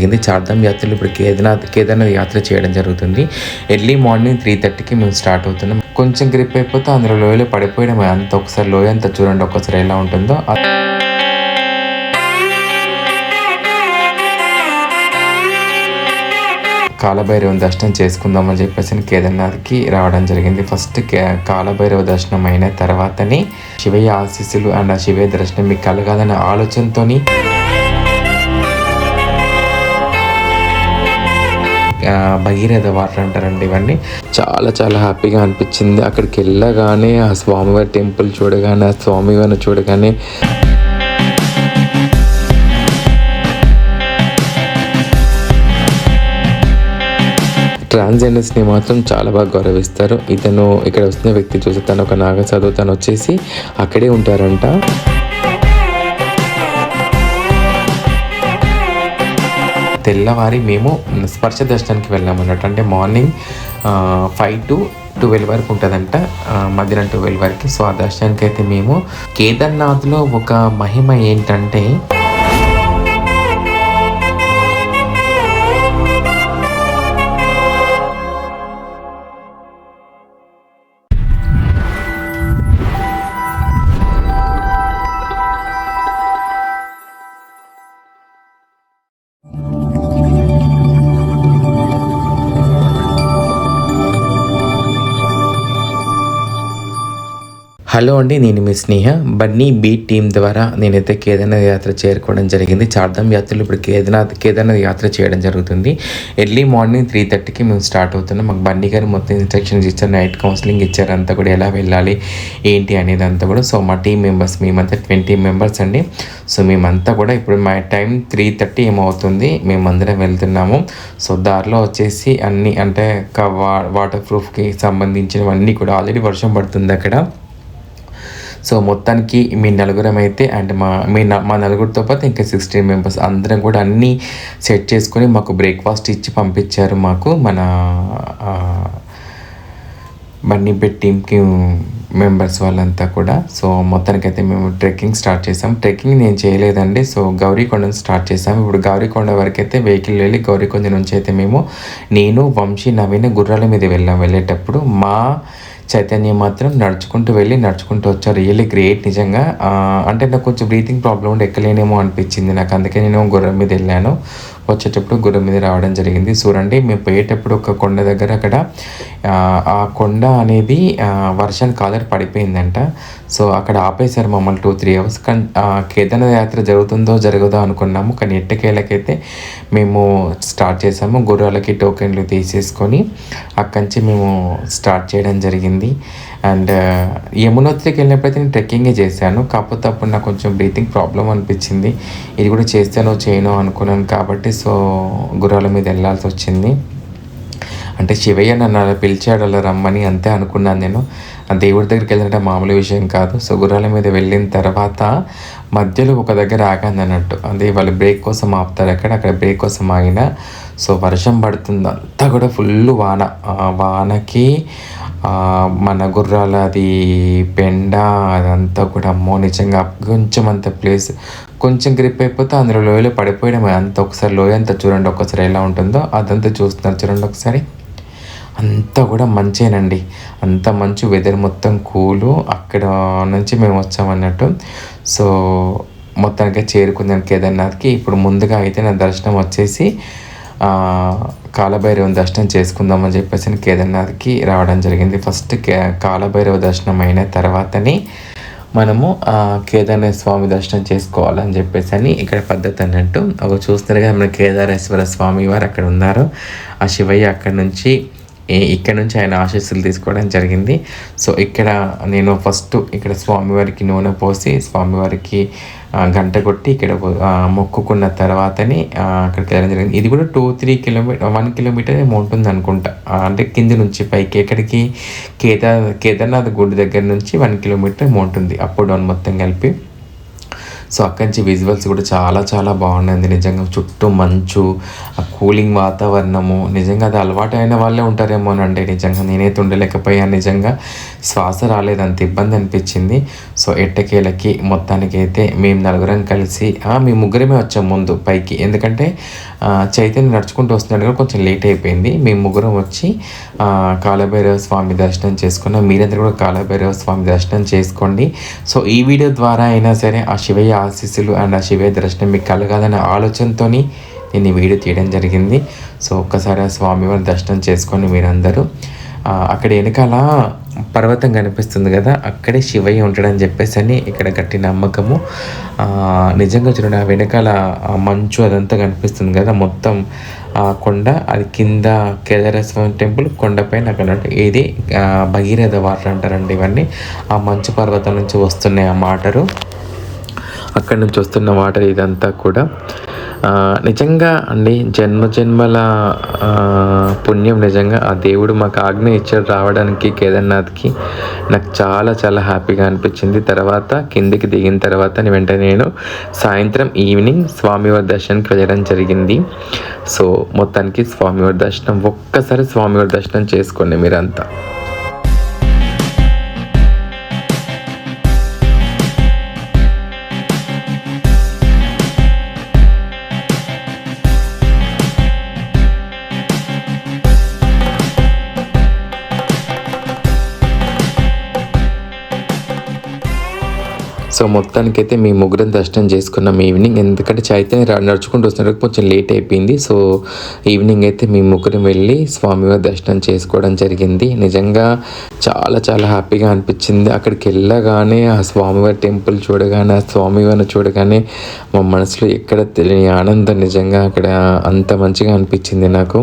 జరిగింది చార్ధామ్ యాత్రలు ఇప్పుడు కేదార్నాథ్ కేదార్నాథ్ యాత్ర చేయడం జరుగుతుంది. ఎర్లీ మార్నింగ్ త్రీ థర్టీకి మేము స్టార్ట్ అవుతున్నాం. కొంచెం గ్రిప్ అయిపోతే అందులో లోయలో పడిపోయడం అంత ఒకసారి లోయ అంతా చూడండి ఒకసారి ఎలా ఉంటుందో. కాలభైరవ దర్శనం చేసుకుందామని చెప్పేసి కేదార్నాథ్కి రావడం జరిగింది. ఫస్ట్ కాలభైరవ దర్శనం అయిన తర్వాతనే శివయ్య ఆశీస్సులు అండ్ ఆ శివయ్య దర్శనం మీకు కలగాలనే ఆలోచనతోని భగీరథ వాటర్ అంటారండి ఇవన్నీ. చాలా చాలా హ్యాపీగా అనిపించింది. అక్కడికి వెళ్ళగానే ఆ స్వామివారి టెంపుల్ చూడగానే ఆ స్వామివారిని చూడగానే ట్రాన్స్జెండర్స్ని మాత్రం చాలా బాగా గౌరవిస్తారు. ఇతను ఇక్కడ వస్తున్న వ్యక్తి చూసి తను ఒక నాగ చదువు తను వచ్చేసి అక్కడే ఉంటారంట. తెల్లవారి మేము స్పర్శ దర్శనానికి వెళ్ళామన్నట్టు అంటే మార్నింగ్ ఫైవ్ టు ట్వెల్వ్ వరకు ఉంటుందంట. మధ్యాహ్నం ట్వెల్వ్ వరకు. సో ఆ దర్శనానికి అయితే మేము కేదార్నాథ్లో ఒక మహిమ ఏంటంటే హలో అండి నేను మీ స్నేహ. బన్నీ బీట్ టీం ద్వారా నేనైతే కేదార్నాథ్ యాత్ర చేరుకోవడం జరిగింది. చార్ధామ్ యాత్రలు ఇప్పుడు కేదార్నాథ్ కేదార్నాథ్ యాత్ర చేయడం జరుగుతుంది. ఎర్లీ మార్నింగ్ త్రీ థర్టీకి మేము స్టార్ట్ అవుతున్నాం. మాకు బన్నీ గారు మొత్తం ఇన్స్ట్రక్షన్స్ ఇచ్చారు. నైట్ కౌన్సిలింగ్ ఇచ్చారు. అంతా కూడా ఎలా వెళ్ళాలి ఏంటి అనేది అంతా కూడా. సో మా టీం మెంబర్స్ మేమంతా ట్వంటీ మెంబర్స్ అండి. సో మేమంతా కూడా ఇప్పుడు మా టైం త్రీ థర్టీ ఏమవుతుంది మేమందరం వెళ్తున్నాము. సో దారిలో వచ్చేసి అన్నీ అంటే వాటర్ ప్రూఫ్కి సంబంధించినవన్నీ కూడా ఆల్రెడీ వర్షం పడుతుంది అక్కడ. సో మొత్తానికి మీ నలుగురం అయితే అండ్ మా మీ మా నలుగురితో పాటు ఇంకా సిక్స్టీన్ మెంబర్స్ అందరం కూడా అన్నీ సెట్ చేసుకొని మాకు బ్రేక్ఫాస్ట్ ఇచ్చి పంపించారు మాకు మన బన్నీపేట్ టీమ్కి మెంబర్స్ వాళ్ళంతా కూడా. సో మొత్తానికైతే మేము ట్రెక్కింగ్ స్టార్ట్ చేసాం. ట్రెక్కింగ్ నేను చేయలేదండి. సో గౌరీకొండను స్టార్ట్ చేసాం. ఇప్పుడు గౌరీకొండ వరకు అయితే వెహికల్ వెళ్ళి గౌరీకొండ నుంచి అయితే మేము నేను వంశీ నవీన గుర్రాల మీద వెళ్ళాం వెళ్ళేటప్పుడు. మా చైతన్యం మాత్రం నడుచుకుంటూ వెళ్ళి నడుచుకుంటూ వచ్చారు రియల్లీ గ్రేట్ నిజంగా. అంటే నాకు కొంచెం బ్రీతింగ్ ప్రాబ్లం ఉండి ఎక్కలేనేమో అనిపించింది నాకు. అందుకే నేను గుర్రం మీద వెళ్ళాను. వచ్చేటప్పుడు గుర్రం మీద రావడం జరిగింది. చూడండి మేము పోయేటప్పుడు ఒక కొండ దగ్గర అక్కడ ఆ కొండ అనేది వర్షం కాలర్ పడిపోయిందంట. సో అక్కడ ఆపేశారు మమ్మల్ని టూ త్రీ అవర్స్. కానీ కేదార్నాథ్ యాత్ర జరుగుతుందో జరగదో అనుకున్నాము. కానీ ఎట్టకేళ్ళకైతే మేము స్టార్ట్ చేసాము గుర్రాలకి టోకెన్లు తీసేసుకొని అక్కడి నుంచి మేము స్టార్ట్ చేయడం జరిగింది. అండ్ యమునోత్రికి వెళ్ళినప్పుడైతే నేను ట్రెక్కింగే చేశాను. కాకపోతే అప్పుడు నాకు కొంచెం బ్రీతింగ్ ప్రాబ్లం అనిపించింది. ఇది కూడా చేస్తానో చేయనో అనుకున్నాను కాబట్టి సో గుర్రాల మీద వెళ్ళాల్సి వచ్చింది. అంటే శివయ్య నన్ను అలా పిలిచాడు అలా రమ్మని అంతే అనుకున్నాను నేను. దేవుడి దగ్గరికి వెళ్ళినట్టే మామూలు విషయం కాదు. సో గుర్రాల మీద వెళ్ళిన తర్వాత మధ్యలో ఒక దగ్గర ఆగాను అన్నట్టు. అదే వాళ్ళు బ్రేక్ కోసం ఆపుతారు అక్కడ అక్కడ బ్రేక్ కోసం ఆగిన. సో వర్షం పడుతుంది. అంతా కూడా ఫుల్ వాన. వానకి మన గుర్రాల అది పెండ అదంతా కూడా అమ్మో నిజంగా కొంచెం అంత ప్లేస్ కొంచెం గ్రిప్ అయిపోతే అందులో లోయలో పడిపోయడం అంత ఒకసారి లోయ అంతా చూడండి ఒకసారి ఎలా ఉంటుందో అదంతా చూస్తున్నారు చూడండి ఒకసారి. అంతా కూడా మంచేనండి. అంత మంచు వెదర్ మొత్తం కూలు. అక్కడ నుంచి మేము వచ్చామన్నట్టు. సో మొత్తానికి చేరుకుందాం కేదార్నాథ్కి. ఇప్పుడు ముందుగా అయితే నా దర్శనం వచ్చేసి కాలభైరవ దర్శనం చేసుకుందామని చెప్పేసి కేదార్నాథ్కి రావడం జరిగింది. ఫస్ట్ కే కాలభైరవ దర్శనం అయిన తర్వాతనే మనము కేదార్నాథ్ స్వామి దర్శనం చేసుకోవాలని చెప్పేసి అని ఇక్కడ పద్ధతి అన్నట్టు ఒక చూస్తారు కదా మన కేదారేశ్వర స్వామి వారు అక్కడ ఉన్నారు. ఆ శివయ్య అక్కడ నుంచి ఇక్కడ నుంచి ఆయన ఆశీస్సులు తీసుకోవడం జరిగింది. సో ఇక్కడ నేను ఫస్ట్ ఇక్కడ స్వామివారికి నూనె పోసి స్వామివారికి గంట కొట్టి ఇక్కడ మొక్కుకున్న తర్వాతనే అక్కడికి వెళ్ళడం జరిగింది. ఇది కూడా two three kilometre one kilometre ఏమో ఉంటుంది అనుకుంటా. అంటే కింది నుంచి పైకి ఎక్కడికి? కేదార్ కేదార్నాథ్ గుడి దగ్గర నుంచి వన్ కిలోమీటర్ ఏమో ఉంటుంది. అప్ డౌన్ మొత్తం కలిపి. సో అక్కడి నుంచి విజువల్స్ కూడా చాలా చాలా బాగుండింది నిజంగా చుట్టూ మంచు ఆ కూలింగ్ వాతావరణము. నిజంగా అది అలవాటు అయిన వాళ్ళే ఉంటారేమోనండి. నిజంగా నేనైతే ఉండలేకపోయాను. నిజంగా శ్వాస రాలేదు. అంత ఇబ్బంది అనిపించింది. సో ఎట్టకేలకి మొత్తానికి అయితే మేము నలుగురం కలిసి మేము ముగ్గురమే వచ్చాం ముందు పైకి. ఎందుకంటే చైతన్య నడుచుకుంటూ వస్తున్నాడు కూడా కొంచెం లేట్ అయిపోయింది. మేము ముగ్గురం వచ్చి కాలభైరవ స్వామి దర్శనం చేసుకున్నాం. మీరందరూ కూడా కాలభైరవ స్వామి దర్శనం చేసుకోండి. సో ఈ వీడియో ద్వారా అయినా సరే ఆ శివయ్య ఆశీస్సులు అండ్ ఆ శివయ్య దర్శనం మీకు కలగాలనే ఆలోచనతోని నేను ఈ వీడియో తీయడం జరిగింది. సో ఒక్కసారి ఆ స్వామివారి దర్శనం చేసుకొని మీరందరూ అక్కడ వెనకాల పర్వతం కనిపిస్తుంది కదా అక్కడే శివయ్య ఉంటాడని చెప్పేసి అని ఇక్కడ గట్టి నమ్మకము. నిజంగా చూడండి ఆ వెనకాల మంచు అదంతా కనిపిస్తుంది కదా మొత్తం ఆ కొండ అది కింద కేదారేశ్వరం టెంపుల్ కొండపైన అక్కడ ఇది భగీరథ వాటర్ అంటారండి ఇవన్నీ. ఆ మంచు పర్వతం నుంచి వస్తున్నాయి ఆ మాటరు అక్కడి నుంచి వస్తున్న వాటర్ ఇదంతా కూడా. నిజంగా అండి జన్మ జన్మల పుణ్యం నిజంగా ఆ దేవుడు మాకు ఆజ్ఞ ఇచ్చాడు రావడానికి కేదార్నాథ్కి. నాకు చాలా చాలా హ్యాపీగా అనిపించింది. తర్వాత కిందికి దిగిన తర్వాత వెంటనే నేను సాయంత్రం ఈవినింగ్ స్వామివారి దర్శనానికి వెళ్ళడం జరిగింది. సో మొత్తానికి స్వామివారి దర్శనం ఒక్కసారి స్వామివారి దర్శనం చేసుకోండి మీరంతా. సో మొత్తానికైతే మీ ముగ్గురం దర్శనం చేసుకున్నాం ఈవినింగ్. ఎందుకంటే చైతన్య నడుచుకుంటూ వస్తున్నారు కొంచెం లేట్ అయిపోయింది. సో ఈవినింగ్ అయితే మీ ముగ్గురం వెళ్ళి స్వామివారి దర్శనం చేసుకోవడం జరిగింది. నిజంగా చాలా చాలా హ్యాపీగా అనిపించింది. అక్కడికి వెళ్ళగానే ఆ స్వామివారి టెంపుల్ చూడగానే ఆ స్వామివారిని చూడగానే మా మనసులో ఎక్కడ తెలియని ఆనందం నిజంగా అక్కడ అంత మంచిగా అనిపించింది నాకు.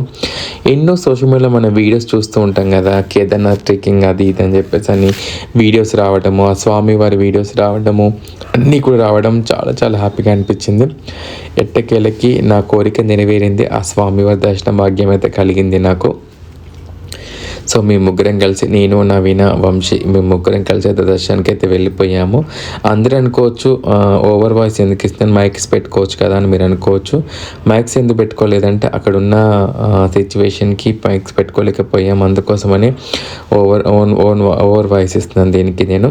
ఎన్నో సోషల్ మీడియాలో మన వీడియోస్ చూస్తూ ఉంటాం కదా కేదార్నాథ్ ట్రెక్కింగ్ అది ఇది అని చెప్పేసి అని వీడియోస్ రావడము ఆ స్వామివారి వీడియోస్ రావడము అన్నీ కూడా రావడం చాలా చాలా హ్యాపీగా అనిపించింది. ఎట్టకేలకి నా కోరిక నెరవేరింది. ఆ స్వామివారి దర్శన భాగ్యం అయితే కలిగింది నాకు. సో మేము ముగ్గురం కలిసి నేను నవీన వంశీ మేము ముగ్గురం కలిసి అయితే దర్శనానికి అయితే వెళ్ళిపోయాము. అందరూ అనుకోవచ్చు ఓవర్ వాయిస్ ఎందుకు ఇస్తాను మైక్స్ పెట్టుకోవచ్చు కదా అని మీరు అనుకోవచ్చు. మైక్స్ ఎందుకు పెట్టుకోలేదంటే అక్కడ ఉన్న సిచ్యువేషన్కి మైక్స్ పెట్టుకోలేకపోయాము. అందుకోసమని over own own over voice ఇస్తున్నాను దీనికి నేను.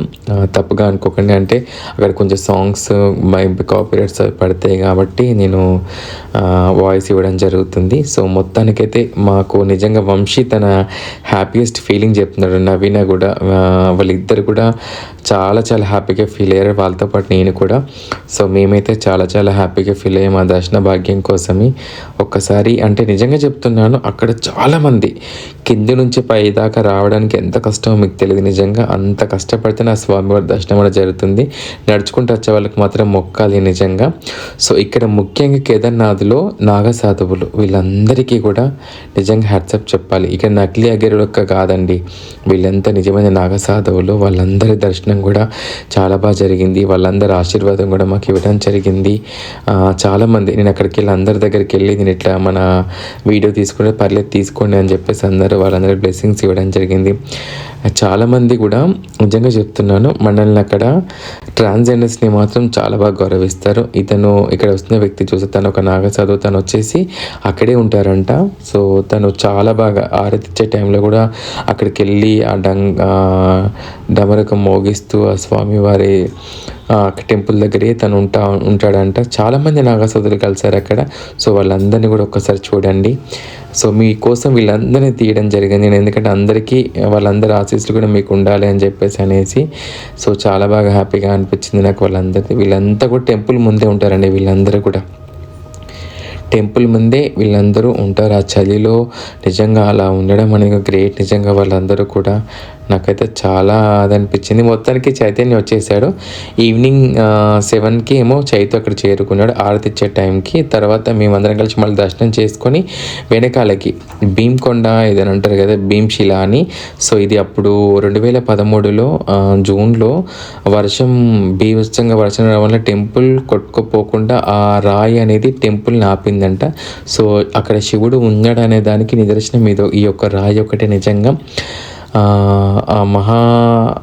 తప్పుగా అనుకోకండి. అంటే అక్కడ కొంచెం సాంగ్స్ కాపీరైట్స్ అవి పడతాయి కాబట్టి నేను వాయిస్ ఇవ్వడం జరుగుతుంది. సో మొత్తానికైతే మాకు నిజంగా వంశీ తన హ్యాపీ హ్యాపీయెస్ట్ ఫీలింగ్ చెప్తున్నాడు నవీన కూడా వాళ్ళిద్దరు కూడా చాలా చాలా హ్యాపీగా ఫీల్ అయ్యారు వాళ్ళతో పాటు నేను కూడా. సో మేమైతే చాలా చాలా హ్యాపీగా ఫీల్ అయ్యాము ఆ దర్శన భాగ్యం కోసమే. ఒక్కసారి అంటే నిజంగా చెప్తున్నాను అక్కడ చాలామంది కింది నుంచి పై దాకా రావడానికి ఎంత కష్టమో మీకు తెలియదు. నిజంగా అంత కష్టపడితే నా స్వామివారి దర్శనం కూడా జరుగుతుంది. నడుచుకుంటూ వచ్చే వాళ్ళకి మాత్రం మొక్కాలి నిజంగా. సో ఇక్కడ ముఖ్యంగా కేదార్నాథ్లో నాగసాధువులు వీళ్ళందరికీ కూడా నిజంగా హ్యాట్సప్ చెప్పాలి. ఇక్కడ నకిలీ అగిరులొక్క కాదండి. వీళ్ళంతా నిజమైన నాగసాధువులు వాళ్ళందరి దర్శనం కూడా చాలా బాగా జరిగింది. వాళ్ళందరి ఆశీర్వాదం కూడా మాకు ఇవ్వడం జరిగింది. చాలామంది నేను అక్కడికి వెళ్ళి అందరి దగ్గరికి వెళ్ళి నేను ఇట్లా మన వీడియో తీసుకుంటే పర్లేదు తీసుకోండి అని చెప్పేసి అందరూ వాళ్ళందరూ బ్లెస్సింగ్స్ ఇవ్వడం జరిగింది. చాలామంది కూడా నిజంగా చెప్తున్నాను మనల్ని అక్కడ ట్రాన్స్జెండర్స్ని మాత్రం చాలా బాగా గౌరవిస్తారు. ఇతను ఇక్కడ వస్తున్న వ్యక్తి చూస్తే తను ఒక నాగ చదువు తను వచ్చేసి అక్కడే ఉంటారంట. సో తను చాలా బాగా ఆరతిచ్చే టైంలో కూడా అక్కడికి వెళ్ళి ఆ డంగ్ డమరకం మోగిస్తూ ఆ స్వామివారి టెంపుల్ దగ్గరే తను ఉంటా ఉంటాడంట. చాలామంది నాగసాధులు కలిశారు అక్కడ. సో వాళ్ళందరినీ కూడా ఒక్కసారి చూడండి. సో మీకోసం వీళ్ళందరినీ తీయడం జరిగింది. నేను ఎందుకంటే అందరికీ వాళ్ళందరి ఆశీస్సులు కూడా మీకు ఉండాలి అని చెప్పేసి అనేసి. సో చాలా బాగా హ్యాపీగా అనిపించింది నాకు వాళ్ళందరిది వీళ్ళంతా కూడా టెంపుల్ ముందే ఉంటారండి వీళ్ళందరూ కూడా. టెంపుల్ ముందే వీళ్ళందరూ ఉంటారు. ఆ చలిలో నిజంగా అలా ఉండడం అనేది గ్రేట్ నిజంగా వాళ్ళందరూ కూడా నాకైతే చాలా అది అనిపించింది. మొత్తానికి చైతన్య వచ్చేసాడు. ఈవినింగ్ సెవెన్కి ఏమో చైతు అక్కడ చేరుకున్నాడు. ఆరతి ఇచ్చే టైంకి. తర్వాత మేమందరం కలిసి మళ్ళీ దర్శనం చేసుకొని వెనకాలకి భీమ్కొండ ఏదని అంటారు కదా భీమ్శిల అని. సో ఇది అప్పుడు రెండు వేల పదమూడులో జూన్లో వర్షం బీభత్సంగా వర్షం రావడం వల్ల టెంపుల్ కొట్టుకుపోకుండా ఆ రాయి అనేది టెంపుల్ని ఆపిందంట. సో అక్కడ శివుడు ఉన్నాడు అనే దానికి నిదర్శనం. ఇది ఈ యొక్క రాయి ఒకటే నిజంగా. మహా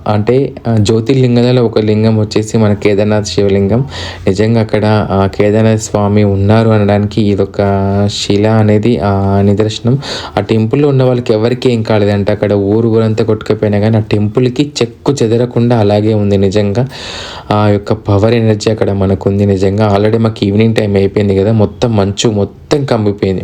అంటే జ్యోతిర్లింగాలలో ఒక లింగం వచ్చేసి మన కేదార్నాథ్ శివలింగం. నిజంగా అక్కడ ఆ, కేదార్నాథ్ స్వామి ఉన్నారు అనడానికి ఇదొక శిల అనేది ఆ నిదర్శనం. ఆ టెంపుల్లో ఉన్న వాళ్ళకి ఎవరికి ఏం కాలేదంటే. అక్కడ ఊరు ఊరంతా కొట్టుకుపోయినా కానీ ఆ టెంపుల్కి చెక్కు చెదరకుండా అలాగే ఉంది నిజంగా. ఆ యొక్క పవర్ ఎనర్జీ అక్కడ మనకు ఉంది నిజంగా. ఆల్రెడీ మాకు ఈవినింగ్ టైం అయిపోయింది కదా మొత్తం మంచు మొత్తం కమ్మిపోయింది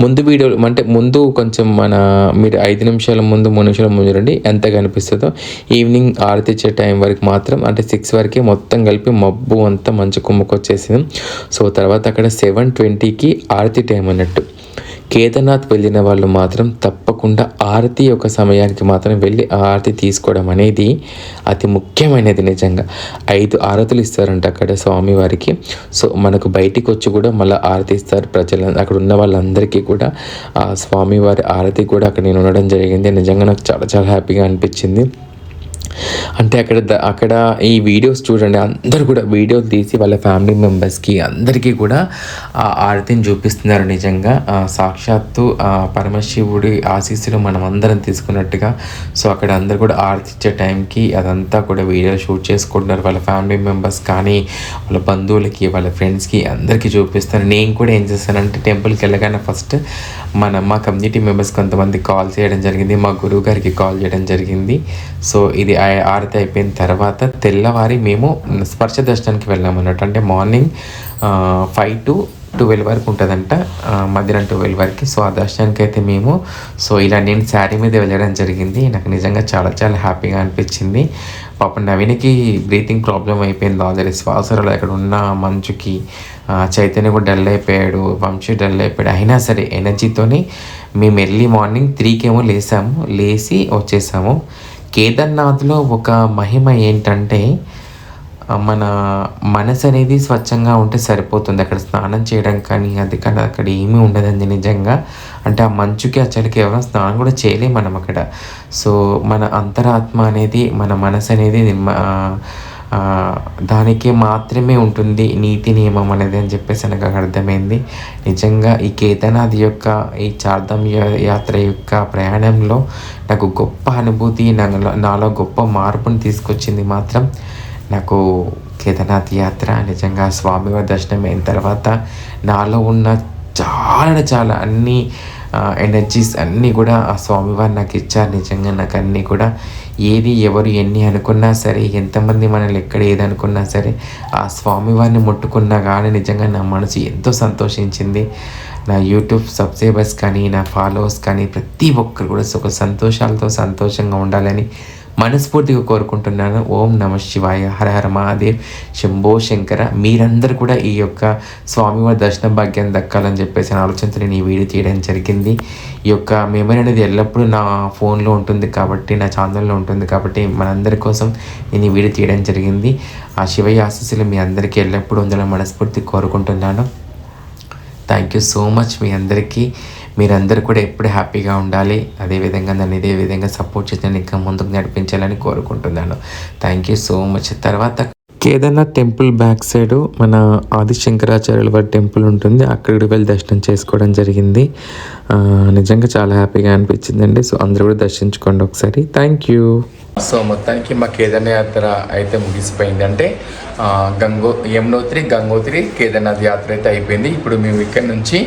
ముందు వీడియో అంటే ముందు కొంచెం మన మీరు ఐదు నిమిషాల ముందు మూడు నిమిషాలు ముందు రండి. ఎంత కనిపిస్తుందో. ఈవినింగ్ ఆరతిచ్చే టైం వరకు మాత్రం అంటే సిక్స్ వరకే మొత్తం కలిపి మబ్బు అంతా మంచు కుమ్ముకొచ్చేసింది. సో తర్వాత అక్కడ సెవెన్ ట్వంటీకి ఆరతి టైం అన్నట్టు. కేదార్నాథ్ వెళ్ళిన వాళ్ళు మాత్రం తప్పకుండా ఆరతి యొక్క సమయానికి మాత్రం వెళ్ళి ఆ ఆరతి తీసుకోవడం అనేది అతి ముఖ్యమైనది నిజంగా. ఐదు ఆరతులు ఇస్తారంట అక్కడ స్వామివారికి. సో మనకు బయటికి వచ్చి కూడా మళ్ళీ ఆరతి ఇస్తారు ప్రజలు అక్కడ ఉన్న వాళ్ళందరికీ కూడా. ఆ స్వామివారి ఆరతి కూడా అక్కడ నేను ఉండడం జరిగింది. నిజంగా నాకు చాలా చాలా హ్యాపీగా అనిపించింది. అంటే అక్కడ అక్కడ ఈ వీడియోస్ చూడండి అందరు కూడా వీడియోలు తీసి వాళ్ళ ఫ్యామిలీ మెంబర్స్కి అందరికీ కూడా ఆ ఆరతిని చూపిస్తున్నారు నిజంగా. సాక్షాత్తు పరమశివుడి ఆశీస్సులు మనం అందరం తీసుకున్నట్టుగా. సో అక్కడ అందరు కూడా ఆరతి ఇచ్చే టైంకి అదంతా కూడా వీడియో షూట్ చేసుకుంటున్నారు. వాళ్ళ ఫ్యామిలీ మెంబర్స్ కానీ వాళ్ళ బంధువులకి వాళ్ళ ఫ్రెండ్స్కి అందరికీ చూపిస్తారు నేను కూడా ఏం చేస్తానంటే టెంపుల్కి వెళ్ళగానే ఫస్ట్ మన మా కమ్యూనిటీ మెంబర్స్ కొంతమంది కాల్ చేయడం జరిగింది. మా గురువు గారికి కాల్ చేయడం జరిగింది. సో ఇది ఆరతి అయిపోయిన తర్వాత తెల్లవారి మేము స్పర్శ దర్శనానికి వెళ్ళాము అన్నట్టు. అంటే మార్నింగ్ ఫైవ్ టు ట్వెల్వ్ వరకు ఉంటుందంట. మధ్యాహ్నం ట్వెల్వ్ వరకు. సో ఆ దర్శనానికి అయితే మేము సో ఇలా నేను శారీ మీద వెళ్ళడం జరిగింది. నాకు నిజంగా చాలా చాలా హ్యాపీగా అనిపించింది. పాపం నవీన్కి బ్రీతింగ్ ప్రాబ్లం అయిపోయింది. ఆల్రెడీ శ్వాసరాలు అక్కడ ఉన్న మంచుకి చైతన్య కూడా డల్ అయిపోయాడు వంశీ డల్ అయిపోయాడు. అయినా సరే ఎనర్జీతోని మేము ఎర్లీ మార్నింగ్ త్రీకేమో లేసాము. లేచి వచ్చేసాము. కేదార్నాథ్లో ఒక మహిమ ఏంటంటే మన మనసు అనేది స్వచ్ఛంగా ఉంటే సరిపోతుంది. అక్కడ స్నానం చేయడం కానీ అది కానీ అక్కడ ఏమీ ఉండదండి నిజంగా. అంటే ఆ మంచుకి ఆ చలికి ఎవరైనా స్నానం కూడా చేయలేం మనం అక్కడ. సో మన అంతరాత్మ అనేది మన మనసు అనేది నిమ్మ- దానికి మాత్రమే ఉంటుంది నీతి నియమం అనేది అని చెప్పేసి నాకు అర్థమైంది. నిజంగా ఈ కేదార్నాథ్ యొక్క ఈ చార్ధామ్ యాత్ర యొక్క ప్రయాణంలో నాకు గొప్ప అనుభూతి నాలో గొప్ప మార్పును తీసుకొచ్చింది మాత్రం నాకు కేదార్నాథ్ యాత్ర. నిజంగా స్వామివారి దర్శనం అయిన తర్వాత నాలో ఉన్న చాలా చాలా అన్ని ఎనర్జీస్ అన్నీ కూడా ఆ స్వామివారు నాకు ఇచ్చారు. నిజంగా నాకు అన్నీ కూడా ఏది ఎవరు ఎన్ని అనుకున్నా సరే ఎంతమంది మనల్ని ఎక్కడ ఏది అనుకున్నా సరే ఆ స్వామివారిని ముట్టుకున్నా కానీ నిజంగా నా మనసు ఎంతో సంతోషించింది. నా యూట్యూబ్ సబ్స్క్రైబర్స్ కానీ నా ఫాలోవర్స్ కానీ ప్రతి ఒక్కరు కూడా సుఖ సంతోషాలతో సంతోషంగా ఉండాలని మనస్ఫూర్తిగా కోరుకుంటున్నాను. ఓం నమ శివాయ హర హర మహాదేవ్ శంభో శంకర. మీరందరూ కూడా ఈ యొక్క స్వామివారి దర్శన భాగ్యం దక్కాలని చెప్పేసి ఆలోచనతో నేను ఈ వీడియో తీయడం జరిగింది. ఈ యొక్క మెమరీ అనేది ఎల్లప్పుడూ నా ఫోన్లో ఉంటుంది కాబట్టి నా ఛానల్లో ఉంటుంది కాబట్టి మనందరి కోసం నేను ఈ వీడియో తీయడం జరిగింది. ఆ శివయ్య ఆశీస్సులు మీ అందరికీ ఎల్లప్పుడూ ఉండాలని మనస్ఫూర్తి కోరుకుంటున్నాను. థ్యాంక్ యూ సో మచ్ మీ అందరికీ. మీరందరూ కూడా ఎప్పుడు హ్యాపీగా ఉండాలి. అదేవిధంగా నన్ను ఇదే విధంగా సపోర్ట్ చేసి నేను ఇంకా ముందుకు నడిపించాలని కోరుకుంటున్నాను. థ్యాంక్ యూ సో మచ్ తర్వాత కేదార్నాథ్ టెంపుల్ బ్యాక్ సైడ్ మన ఆది శంకరాచార్యుల వారి టెంపుల్ ఉంటుంది. అక్కడికి వెళ్ళి దర్శనం చేసుకోవడం జరిగింది. నిజంగా చాలా హ్యాపీగా అనిపించిందండి. సో అందరూ కూడా దర్శించుకోండి ఒకసారి. థ్యాంక్ యూ సో మొత్తానికి మా కేదార్నాథ్ యాత్ర అయితే ముగిసిపోయింది. అంటే గంగో యమునోత్రి గంగోత్రి కేదార్నాథ్ యాత్ర అయితే అయిపోయింది. ఇప్పుడు మేము ఇక్కడ నుంచి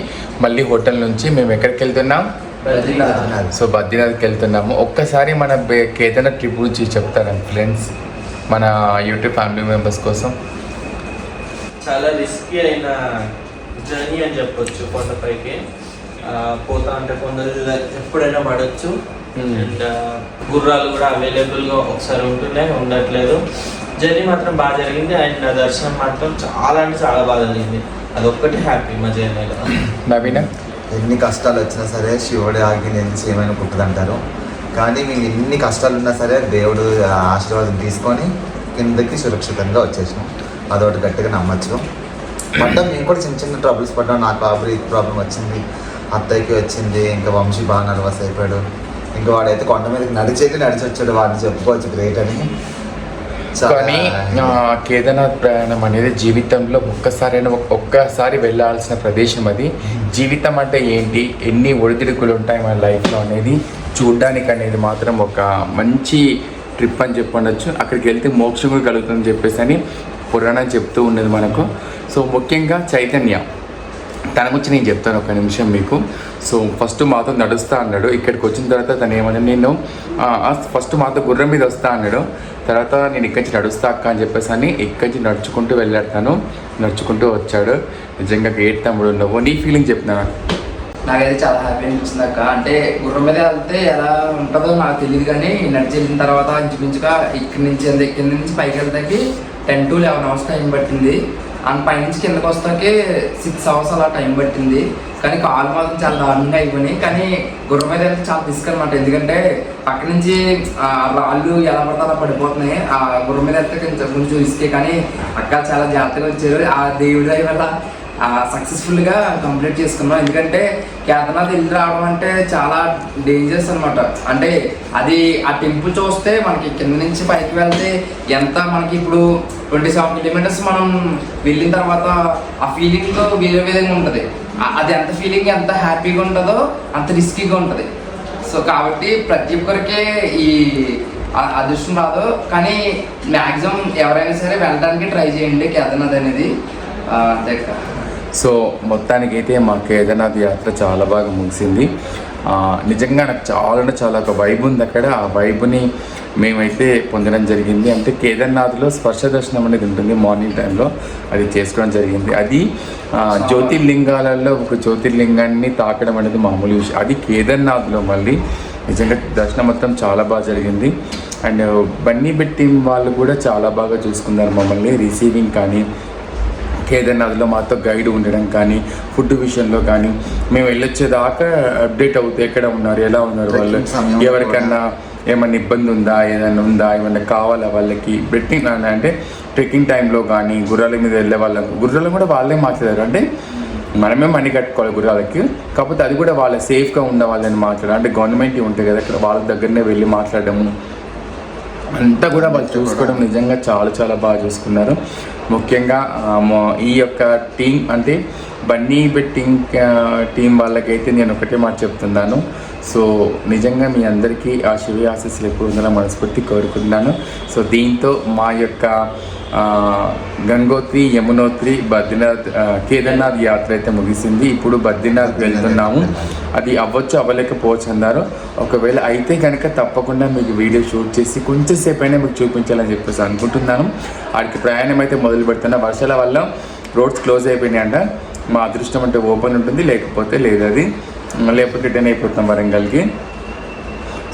మళ్ళీ హోటల్ నుంచి మేము ఎక్కడికి వెళ్తున్నాం? సో బద్రీనాథ్కి వెళ్తున్నాము. ఒక్కసారి మన కేదార్నాథ్ ట్రిప్ గురించి చెప్తారండి ఫ్రెండ్స్ మన యూట్యూబ్ ఫ్యామిలీ మెంబర్స్ కోసం. చాలా రిస్కీ అయిన జర్నీ అని చెప్పొచ్చు కొండపైకి. పోతా అంటే కొందరు ఎప్పుడైనా పడవచ్చు. అండ్ గుర్రాలు కూడా అవైలబుల్గా ఒకసారి ఉంటున్నాయి ఉండట్లేదు. జర్నీ మాత్రం బాగా జరిగింది. అండ్ నా దర్శనం మాత్రం చాలా అంటే చాలా బాగా జరిగింది. అదొక్కటి హ్యాపీ మా జర్నీలో. నవీన? ఎన్ని కష్టాలు వచ్చినా సరే శివుడి ఆజ్ఞ నేను చేయమని పుట్టదంటారు కానీ మేము ఎన్ని కష్టాలు ఉన్నా సరే దేవుడు ఆశీర్వాదం తీసుకొని కిందకి సురక్షితంగా వచ్చేసాం అదొకటి గట్టిగా నమ్మచ్చు. పడ్డాం మేము కూడా చిన్న చిన్న ట్రబుల్స్ పడ్డాం. నాకు ఆ బ్రీత్ ప్రాబ్లం వచ్చింది. అత్తయ్యకి వచ్చింది. ఇంకా వంశీ బాగా నర్వస్ అయిపోయాడు. ఇంకా వాడైతే కొండ మీదకి నడిచేది నడిచి వచ్చాడు వాడిని చెప్పుకోవచ్చు గ్రేట్ అని. కానీ కేదార్నాథ్ ప్రయాణం అనేది జీవితంలో ఒక్కసారైనా ఒక్- ఒక్కసారి వెళ్ళాల్సిన ప్రదేశం అది. జీవితం అంటే ఏంటి? ఎన్ని ఒడిదుడుకులు ఉంటాయి మన లైఫ్లో అనేది చూడడానికి అనేది మాత్రం ఒక మంచి ట్రిప్ అని చెప్పండొచ్చు అక్కడికి వెళ్తే మోక్షం కూడా కలుగుతుందని చెప్పేసి అని పురాణం చెప్తూ ఉన్నది మనకు. సో ముఖ్యంగా చైతన్య. తన గురించి నేను చెప్తాను ఒక నిమిషం మీకు. సో ఫస్ట్ మాతో నడుస్తా అన్నాడు. ఇక్కడికి వచ్చిన తర్వాత తను ఏమన్నా నేను ఫస్ట్ మాతో గుర్రం మీద వస్తా అన్నాడు. తర్వాత నేను ఇక్కడి నుంచి నడుస్తా అక్క అని చెప్పేసి అని ఇక్కడి నుంచి నడుచుకుంటూ వెళ్ళాడు నడుచుకుంటూ వచ్చాడు. నిజంగా గేట్ తమ్ముడు నువ్వు నీ ఫీలింగ్ చెప్తున్నా నాకైతే చాలా హ్యాపీ అనిపించింది అక్క. అంటే గుర్రం మీద వెళ్తే ఎలా ఉంటుందో నాకు తెలియదు కానీ నడిచి వెళ్ళిన తర్వాత ఇంచుమించుగా ఇక్కడి నుంచి అంతే కింద నుంచి పైకి వెళ్తాకి ten to eleven hours time పట్టింది. అండ్ పైనుంచి కిందకి వస్తాకే సిక్స్ అవర్స్ అలా టైం పట్టింది. కానీ కాలు మాత్రం చాలా దారుణంగా అయిపోయినాయి. కానీ గుర్రం మీద వెళ్తే చాలా రిస్క్ అనమాట ఎందుకంటే పక్క నుంచి రాళ్ళు ఎలా పడితే అలా పడిపోతున్నాయి. ఆ గుర్రం మీద వెళ్తే కొంచెం కొంచెం రిస్కే కానీ అక్క చాలా జాగ్రత్తగా వచ్చారు ఆ దేవుడి వల్ల సక్సెస్ఫుల్గా కంప్లీట్ చేసుకున్నాం. ఎందుకంటే కేదార్నాథ్ వెళ్ళి రావడం అంటే చాలా డేంజరస్ అనమాట అంటే అది ఆ టెంపుల్ చూస్తే మనకి కింద నుంచి పైకి వెళ్తే ఎంత మనకి ఇప్పుడు ట్వంటీ సెవెన్ కిలోమీటర్స్ మనం వెళ్ళిన తర్వాత ఆ ఫీలింగ్ వేరే విధంగా ఉంటుంది. అది ఎంత ఫీలింగ్ ఎంత హ్యాపీగా ఉంటుందో అంత రిస్కీగా ఉంటుంది. సో కాబట్టి ప్రతి ఒక్కరికి ఈ అదృష్టం రాదు. కానీ మ్యాక్సిమం ఎవరైనా సరే వెళ్ళడానికి ట్రై చేయండి కేదార్నాథ్ అనేది. అంతే సో సో మొత్తానికైతే మా కేదార్నాథ్ యాత్ర చాలా బాగా ముగిసింది. నిజంగా నాకు చాలా అంటే చాలా ఒక వైబ్ ఉంది అక్కడ. ఆ వైబ్ని మేమైతే పొందడం జరిగింది. అంటే కేదార్నాథ్లో స్పర్శ దర్శనం అనేది ఉంటుంది మార్నింగ్ టైంలో. అది చేసుకోవడం జరిగింది. అది జ్యోతిర్లింగాలలో ఒక జ్యోతిర్లింగాన్ని తాకడం అనేది మామూలు విషయం. అది కేదార్నాథ్లో మళ్ళీ. నిజంగా దర్శనం మొత్తం చాలా బాగా జరిగింది. అండ్ బన్నీ బెట్టి వాళ్ళు కూడా చాలా బాగా చూసుకున్నారు మమ్మల్ని. రిసీవింగ్ కానీ కేదార్నాథ్లో మాతో గైడ్ ఉండడం కానీ ఫుడ్ విషయంలో కానీ మేము వెళ్ళొచ్చేదాకా అప్డేట్ అవుతాయి ఎక్కడ ఉన్నారు ఎలా ఉన్నారు వాళ్ళు ఎవరికన్నా ఏమన్నా ఇబ్బంది ఉందా ఏదైనా ఉందా ఏమన్నా కావాలా వాళ్ళకి బెట్టింగ్ అంటే ట్రెక్కింగ్ టైంలో కానీ గుర్రాల మీద వెళ్ళే వాళ్ళకు గుర్రాలు కూడా వాళ్ళే మాట్లాడారు అంటే మనమే మనీ కట్టుకోవాలి గుర్రాలకి కాకపోతే అది కూడా వాళ్ళ సేఫ్గా ఉన్న వాళ్ళని మాట్లాడారు అంటే గవర్నమెంట్ ఉంటాయి కదా ఇక్కడ వాళ్ళ దగ్గరనే వెళ్ళి మాట్లాడము అంతా కూడా వాళ్ళు చూసుకోవడం నిజంగా చాలా చాలా బాగా చూసుకున్నారు. ముఖ్యంగా ఈ యొక్క టీం అంటే బన్నీ బెట్టింగ్ టీం వాళ్ళకైతే నేను ఒకటే మాట చెప్తున్నాను. సో నిజంగా మీ అందరికీ ఆ శివ ఆశీస్సులు ఎప్పుడు ఉండాలని మనస్ఫూర్తి కోరుకుంటున్నాను. సో దీంతో మా యొక్క గంగోత్రి యమునోత్రి బద్రీనాథ్ కేదార్నాథ్ యాత్ర అయితే ముగిసింది. ఇప్పుడు బద్రీనాథ్ వెళ్తున్నాము. అది అవ్వచ్చు అవ్వలేకపోవచ్చు అన్నారు ఒకవేళ అయితే కనుక తప్పకుండా మీకు వీడియో షూట్ చేసి కొంచెంసేపు అయినా మీకు చూపించాలని చెప్పేసి అనుకుంటున్నాను. వాడికి ప్రయాణం అయితే మొదలు పెడుతున్నా వర్షాల వల్ల రోడ్స్ క్లోజ్ అయిపోయినాయంట మా అదృష్టం అంటే ఓపెన్ ఉంటుంది లేకపోతే లేదు అది. లేకపోతే రిటర్న్ అయిపోతాం వరంగల్కి.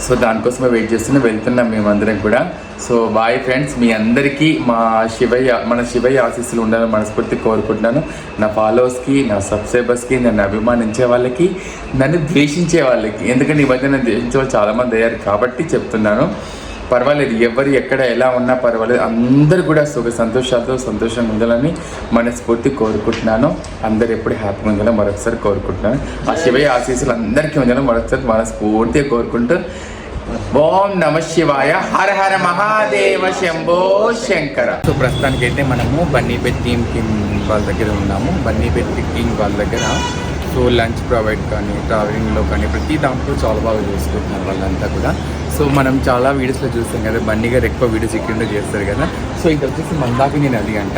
సో దానికోసమే వెయిట్ చేస్తున్నా వెళ్తున్నాం మేమందరం కూడా. సో బాయ్ ఫ్రెండ్స్ మీ అందరికీ మా శివయ్య మన శివయ్య ఆశీస్సులు ఉండాలని మనస్ఫూర్తి కోరుకుంటున్నాను. నా ఫాలోవర్స్కి నా సబ్స్క్రైబర్స్కి నన్ను అభిమానించే వాళ్ళకి నన్ను ద్వేషించే వాళ్ళకి ఎందుకంటే ఈ మధ్య నన్ను ద్వేషించే వాళ్ళు చాలామంది అయ్యారు కాబట్టి చెప్తున్నాను. పర్వాలేదు ఎవరు ఎక్కడ ఎలా ఉన్నా పర్వాలేదు. అందరూ కూడా సుఖ సంతోషాలతో సంతోషంగా ఉండాలని మనస్ఫూర్తి కోరుకుంటున్నాను. అందరు ఎప్పుడు హ్యాపీగా ఉండాలని మరొకసారి కోరుకుంటున్నాను. ఆ శివయ్య ఆశీస్సులు అందరికీ ఉండాలని మరొకసారి మనస్ఫూర్తిగా కోరుకుంటూ ఓం నమ శివాయ. హర హర మహాదేవ శంభో శంకర. సో ప్రస్తుతానికైతే మనము బన్నీపేట్ టీమ్ టీమ్ వాళ్ళ దగ్గర ఉన్నాము. బన్నీపేట్ టీమ్ వాళ్ళ దగ్గర సో లంచ్ ప్రొవైడ్ కానీ ట్రావెలింగ్లో కానీ ప్రతి దాంట్లో చాలా బాగా చూసుకుంటున్నారు వాళ్ళంతా కూడా. సో మనం చాలా వీడియోస్లో చూస్తాం కదా బన్నీ గారు ఎక్కువ వీడియోస్ ఇక్కడ చేస్తారు కదా. సో ఇది వచ్చేసి నేను అది అంట.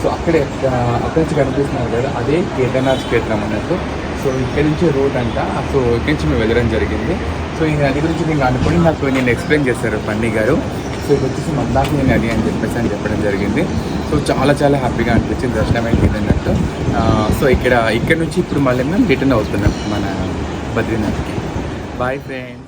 సో అక్కడే అక్కడి నుంచి కనిపిస్తున్నారు కదా అదే కేదార్నాథ్ క్షేత్రం అన్నట్టు. సో ఇక్కడి నుంచి రోడ్ అంట. సో ఇక్కడి నుంచి మేము వెళ్ళడం జరిగింది. సో ఈ నది గురించి నేను అనుకుని నాకు నేను ఎక్స్ప్లెయిన్ చేశారు పండి గారు. సో ఇది వచ్చేసి మందాకిని నది అని చెప్పేసి అని చెప్పడం జరిగింది. సో చాలా చాలా హ్యాపీగా అనిపించింది దర్శనం అయితే అన్నట్టు సో ఇక్కడ ఇక్కడ నుంచి ఇప్పుడు మళ్ళీ మేము రిటర్న్ అవుతున్నాం మన బద్రీనాథ్కి. Boy friend